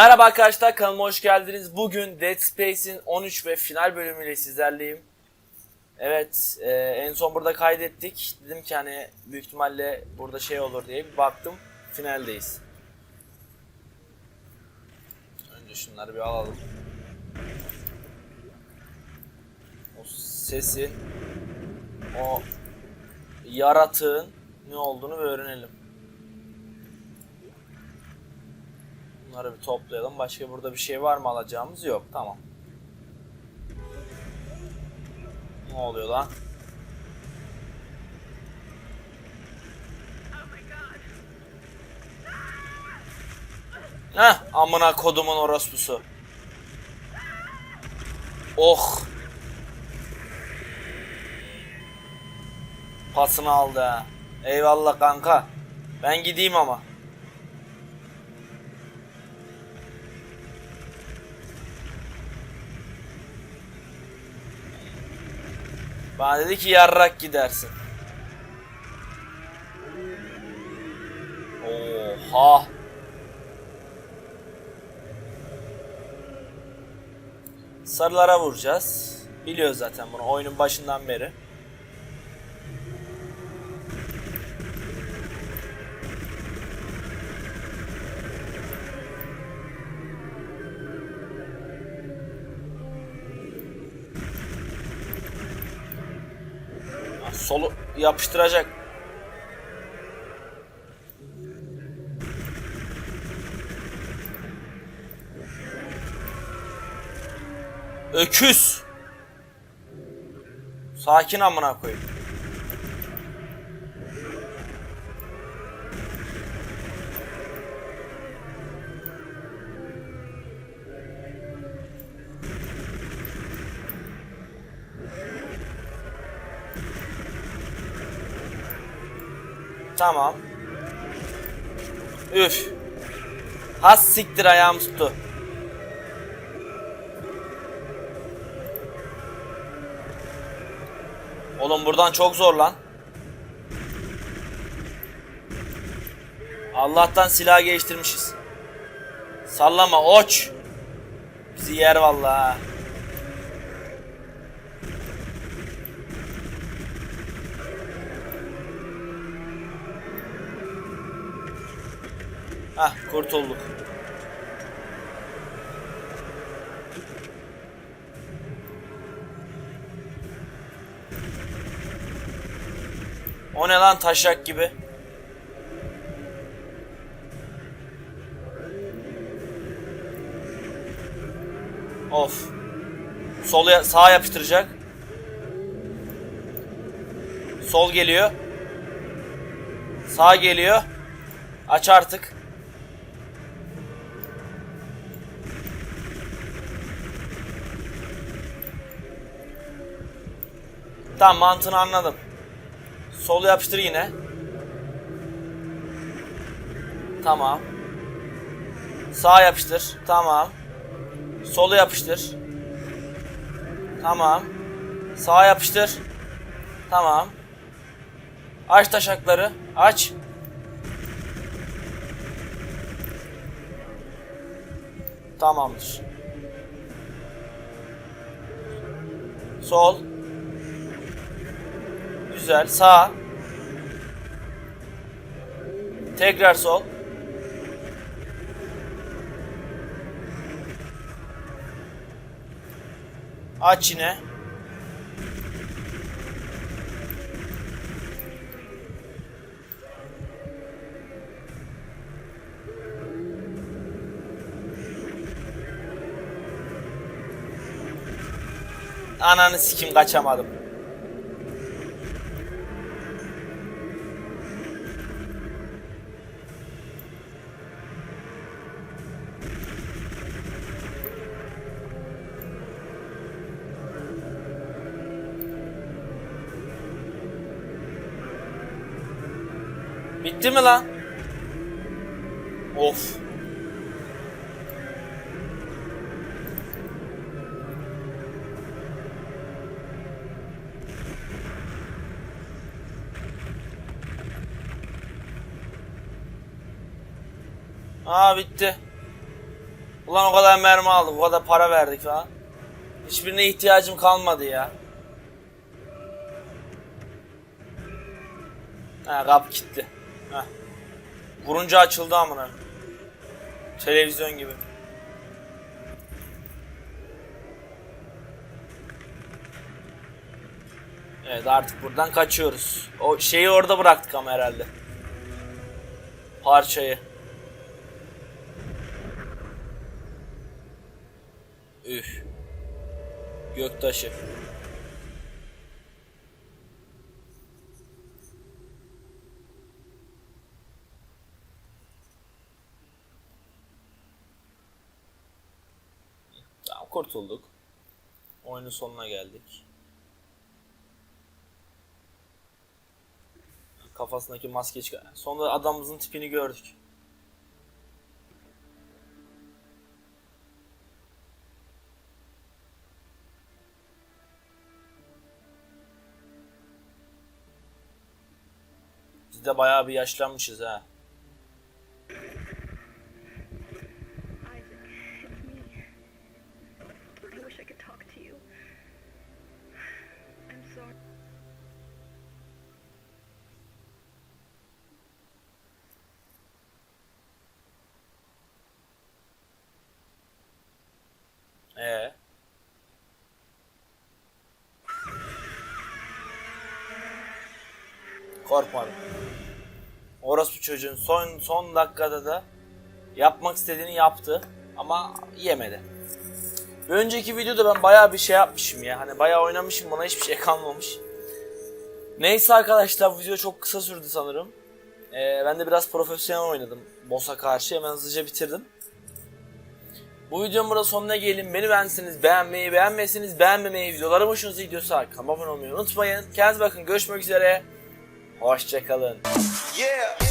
Merhaba arkadaşlar kanalıma hoş geldiniz. Bugün Dead Space'in 13 ve final bölümüyle sizlerleyim. Evet e, en son burada kaydettik. Dedim ki hani büyük ihtimalle burada şey olur diye bir baktım. Finaldeyiz. Önce şunları bir alalım. O sesin o yaratığın ne olduğunu bir öğrenelim. Bunları bir toplayalım. Başka burada bir şey var mı alacağımız? Yok. Tamam. Ne oluyor lan? Heh, amına kodumun orospusu. Oh. Pasını aldı ha. Eyvallah kanka. Ben gideyim ama. Bana dedi ki yarrak gidersin. Oha. Sarılara vuracağız. Biliyor zaten bunu oyunun başından beri. Solu yapıştıracak. Öküz. Sakin amına koyayım. Tamam. Üf. Has siktir ayağım tuttu. Oğlum buradan çok zor lan. Allah'tan silah geliştirmişiz. Sallama oç. Bizi yer vallahi. Hah kurtulduk. O ne lan taşak gibi? Of. Sol ya sağa yapıştıracak. Sol geliyor. Sağ geliyor. Aç artık. Tamam mantığını anladım. Sol yapıştır yine. Tamam. Sağ yapıştır. Tamam. Solu yapıştır. Tamam. Sağ yapıştır. Tamam. Aç taşakları. Aç. Tamamdır. Sol. Güzel. Sağ. Tekrar sol. Aç yine. Ananı sikim kaçamadım. Bitti mi lan? Of. Aa bitti. Ulan o kadar mermi aldık, o kadar para verdik falan. Hiçbirine ihtiyacım kalmadı ya. Ha kapı kilitli. Heh. Vurunca açıldı amına. Televizyon gibi. Evet artık buradan kaçıyoruz. O şeyi orada bıraktık ama herhalde. Parçayı. Üf. Göktaşı. Tamam kurtulduk. Oyunun sonuna geldik. Kafasındaki maske çıkar. Sonra adamımızın tipini gördük. Biz de bayağı bir yaşlanmışız ha. Korkmadım. Orospu çocuğun son son dakikada da yapmak istediğini yaptı ama yemedi. Bir önceki videoda ben bayağı bir şey yapmışım ya. Hani bayağı oynamışım bana hiçbir şey kalmamış. Neyse arkadaşlar video çok kısa sürdü sanırım. Ee, ben de biraz profesyonel oynadım. Boss'a karşı hemen hızlıca bitirdim. Bu videonun burada sonuna gelin. Beni beğenseniz beğenmeyi, beğenmezseniz beğenmemeyi, videolarım hoşunuza gidiyorsa kanalıma abone olmayı unutmayın. Kendinize bakın. Görüşmek üzere. Hoşçakalın. Yeah.